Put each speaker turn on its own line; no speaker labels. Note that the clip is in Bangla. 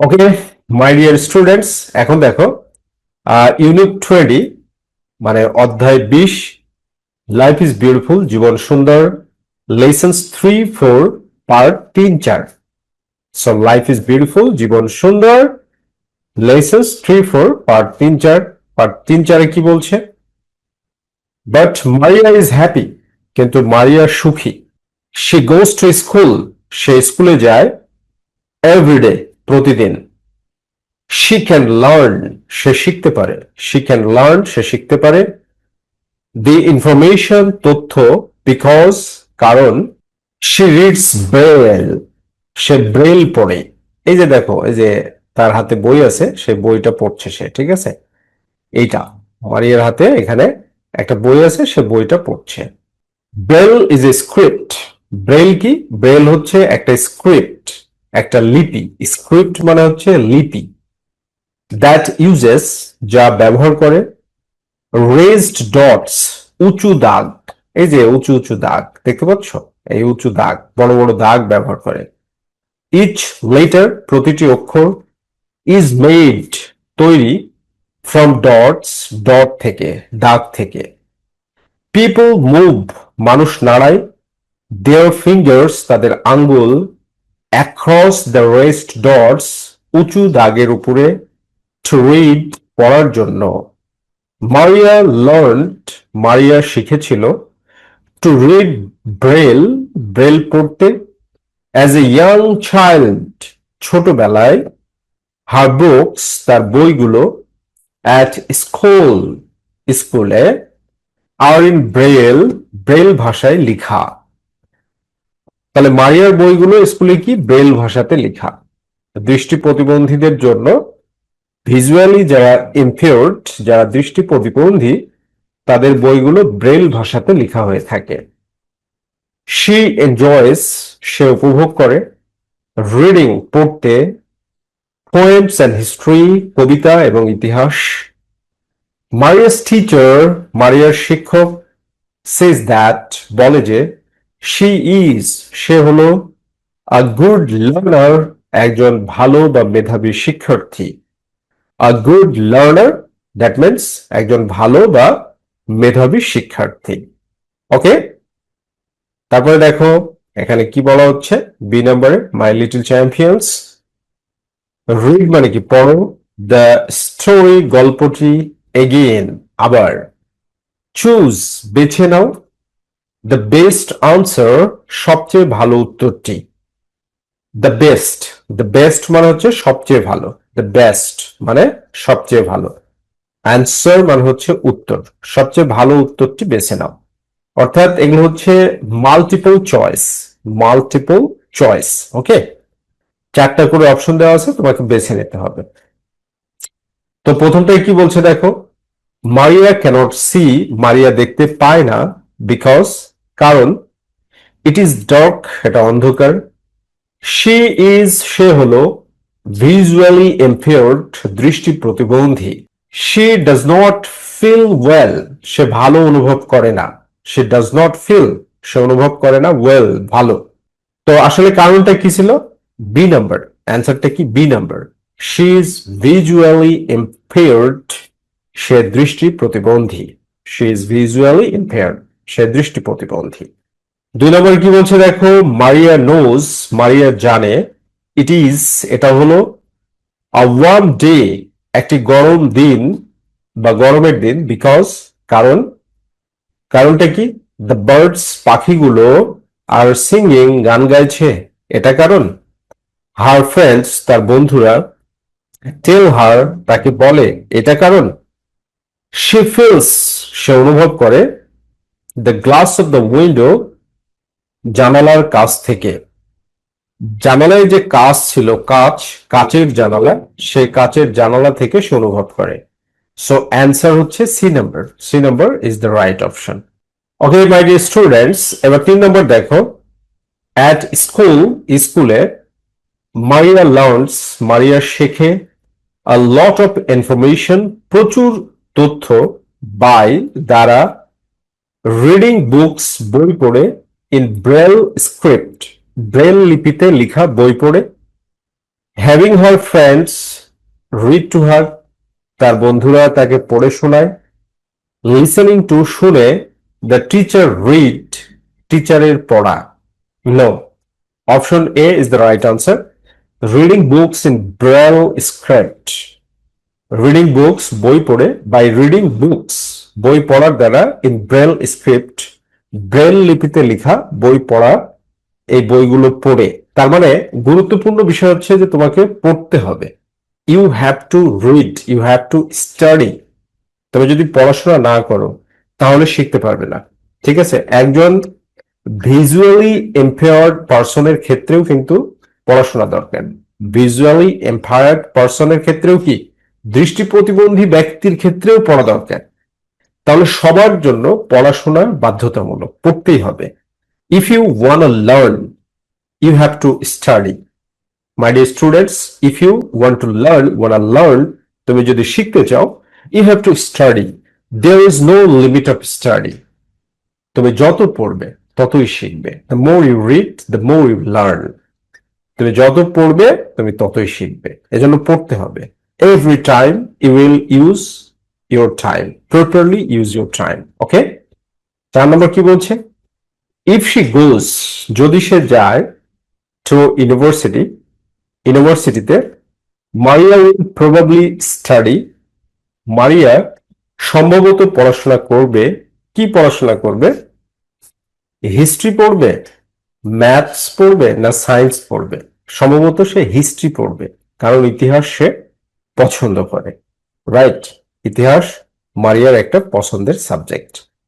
ওকে মাই ডিয়ার স্টুডেন্টস এখন দেখো ইউনিট টোয়েন্টি মানে অধ্যায় বিশ লাইফ ইজ বিউটিফুল জীবন সুন্দর লেসন্স থ্রি ফোর পার্ট তিন, চার। সো লাইফ ইজ বিউটিফুল জীবন সুন্দর লেসন্স থ্রি ফোর পার্ট তিন, চার। পার্ট তিন, চারে কি বলছে? বাট মারিয়া ইজ হ্যাপি কিন্তু মারিয়া সুখী। সে গোস টু স্কুল সে স্কুলে যায় এভরিডে প্রতিদিন। শি ক্যান লার্ন সে শিখতে পারে। শি ক্যান লার্ন সে শিখতে পারে। দি ইনফরমেশন তথ্য বিকজ কারণ সি রিডস ব্রেল সে ব্রেল পড়ে। এই যে দেখো, এই যে তার হাতে বই আছে সে বইটা পড়ছে সে, ঠিক আছে? এইটা, আমার মারিয়ার হাতে এখানে একটা বই আছে, সে বইটা পড়ছে। Braille is a script Braille কি? ব্রেল হচ্ছে একটা স্ক্রিপ্ট একটা লিপি স্ক্রিপ্ট মানে হচ্ছে লিপি দ্যাট ইউজেস যা ব্যবহার করে রেজড ডটস উঁচু দাগ, এই যে উঁচু উঁচু দাগ, দেখতে পাচ্ছ? এই উঁচু দাগ, বড় বড় দাগ ব্যবহার করে। ইচ লেটার প্রতিটি অক্ষর ইজ মেড তৈরি ফ্রম ডটস ডট থেকে, দাগ থেকে। পিপল মুভ মানুষ নাড়ায় দেয়ার ফিঙ্গার্স তাদের আঙ্গুল অ্যাক্রস দ্য রেস্ট ডটস উঁচু দাগের উপরে টু রিড পড়ার জন্য। মারিয়া লার্নড মারিয়া শিখেছিল টু রিড ব্রেল ব্রেল পড়তে। অ্যাজ এ ইয়াং চাইল্ড ছোটবেলায় হার বুকস তার বইগুলো অ্যাট স্কুল স্কুলে আর ইন ব্রেল ব্রেল ভাষায় লেখা। তাহলে মারিয়ার বইগুলো স্কুলে কি ব্রেল ভাষাতে লেখা? দৃষ্টি প্রতিবন্ধীদের জন্য ভিজুয়ালি যারা ইমপিওর্ড যারা দৃষ্টি প্রতিবন্ধী, তাদের বইগুলো ব্রেল ভাষাতে লেখা হয়ে থাকে। শি এনজয়েস, সে উপভোগ করে। রিডিং, পড়তে। পোয়েমস অ্যান্ড হিস্ট্রি, কবিতা এবং ইতিহাস। মারিয়াস টিচার, মারিয়ার শিক্ষক, সেজ দ্যাট, বলে যে শি ইজ সে হলো আ গুড লার্নার একজন ভালো বা মেধাবী শিক্ষার্থী। A good learner that means একজন ভালো বা মেধাবী শিক্ষার্থী। ওকে তারপরে দেখো, এখানে কি বলা হচ্ছে? বি নম্বরে মাই লিটল চ্যাম্পিয়ন্স রিড মানে কি? পড়ো। দ্য স্টোরি গল্পটি এগেইন আবার। চুজ বেছে নাও। দ্য বেস্ট আনসার সবচেয়ে ভালো উত্তরটি। দ্য বেস্ট দ্য বেস্ট মানে হচ্ছে সবচেয়ে ভালো। দ্য বেস্ট মানে সবচেয়ে ভালো। অ্যান্সার মানে হচ্ছে উত্তর। সবচেয়ে ভালো উত্তরটি বেছে নাও। অর্থাৎ এগুলো হচ্ছে multiple choice multiple choice okay চারটা করে অপশন দেওয়া আছে, তোমাকে বেছে নিতে হবে। তো প্রথমটাই কি বলছে দেখো? মারিয়া ক্যানট সি মারিয়া দেখতে পায় না বিকজ কারণ ইট ইজ ডার্ক এটা অন্ধকার। সে ইজ সে হলো ভিজুয়ালি এম্পেয়ার্ড দৃষ্টি প্রতিবন্ধী। সে ডাজ নট ফিল ওয়েল সে ভালো অনুভব করে না। সে ডাজ নট ফিল সে অনুভব করে না ওয়েল ভালো। তো আসলে কারণটা কি ছিল? বি নাম্বার অ্যান্সারটা কি? B number she is visually impaired সে দৃষ্টি প্রতিবন্ধী। শি ইজ ভিজুয়ালি ইম্পেয়ার্ড সে দৃষ্টি প্রতিবন্ধী। দুই নম্বর কি বলছে দেখো, মারিয়া নোজ মারিয়া জানে ইট ইজ এটা হলো আ ওয়ার্ম ডে একটি গরম দিন বা গরমের দিন বিকজ কারণ, কারণটা কি? দ্য বার্ডস পাখিগুলো আর সিঙ্গিং গান গাইছে, এটা কারণ। হার ফ্রেন্ডস তার বন্ধুরা টেল হার তাকে বলে, এটা কারণ। সে ফিলস সে অনুভব করে the glass of the window জানালার কাছ থেকে। জানালায় যে কাচ ছিল, কাচ, কাচের জানালা, সেই কাচের জানালা থেকে সে অনুভব করে। সো অ্যান্সার হচ্ছে C number C number is the right option okay my dear students এবার তিন নম্বর দেখো। অ্যাট স্কুল স্কুলে মারিয়া লার্নস মারিয়া শেখে আ লট অফ ইনফরমেশন প্রচুর তথ্য বাই দ্বারা রিডিং বুকস বই পড়ে ইন ব্রেল স্ক্রিপ্ট ব্রেল লিপিতে লেখা বই পড়ে having her friends read to her তার বন্ধুরা তাকে পড়ে শোনায় লিসেনিং টু শুনে দ্য টিচার রিড টিচারের পড়া। No option A is the right answer reading books in braille script reading books বই পড়ে বাই রিডিং বুকস বই পড়ার দ্বারা ইন ব্রেল স্ক্রিপ্ট ব্রেল লিপিতে লেখা বই পড়া এই বইগুলো পড়ে তার মানে গুরুত্বপূর্ণ বিষয় হচ্ছে যে তোমাকে পড়তে হবে you have to read you have to study তুমি যদি পড়াশোনা না করো তাহলে শিখতে পারবে না ঠিক আছে একজন ভিজুয়ালি এম্পায়ার্ড পার্সনের ক্ষেত্রেও কিন্তু পড়াশোনা দরকার ভিজুয়ালি এম্পায়ার্ড পার্সনের ক্ষেত্রেও কি দৃষ্টি প্রতিবন্ধী ব্যক্তির ক্ষেত্রেও পড়া দরকার। তাহলে সবার জন্য পড়াশোনা বাধ্যতামূলক, পড়তেই হবে। If you want learn you have to study my dear students if you want to learn want or learn তুমি যদি শিখতে চাও you have to study there is no limit of study তুমি যত পড়বে, ততই শিখবে। The more you read the more you learn তুমি যত পড়বে, তুমি ততই শিখবে। এজন্য পড়তে হবে। Every time you will use your time properly use your time okay চার নম্বর কি বলছে? ইফ শি গোস যদি সে যায় টু ইউনিভার্সিটি ইউনিভার্সিটিতে Maria will probably study Maria সম্ভবত পড়াশোনা করবে। কি পড়াশোনা করবে? হিস্ট্রি পড়বে ম্যাথস পড়বে না সায়েন্স পড়বে। সম্ভবত সে হিস্ট্রি পড়বে। কারণ ইতিহাস সে পছন্দ করে। রাইট ইতিহাস মারিয়ার একটা পছন্দের সাবজেক্ট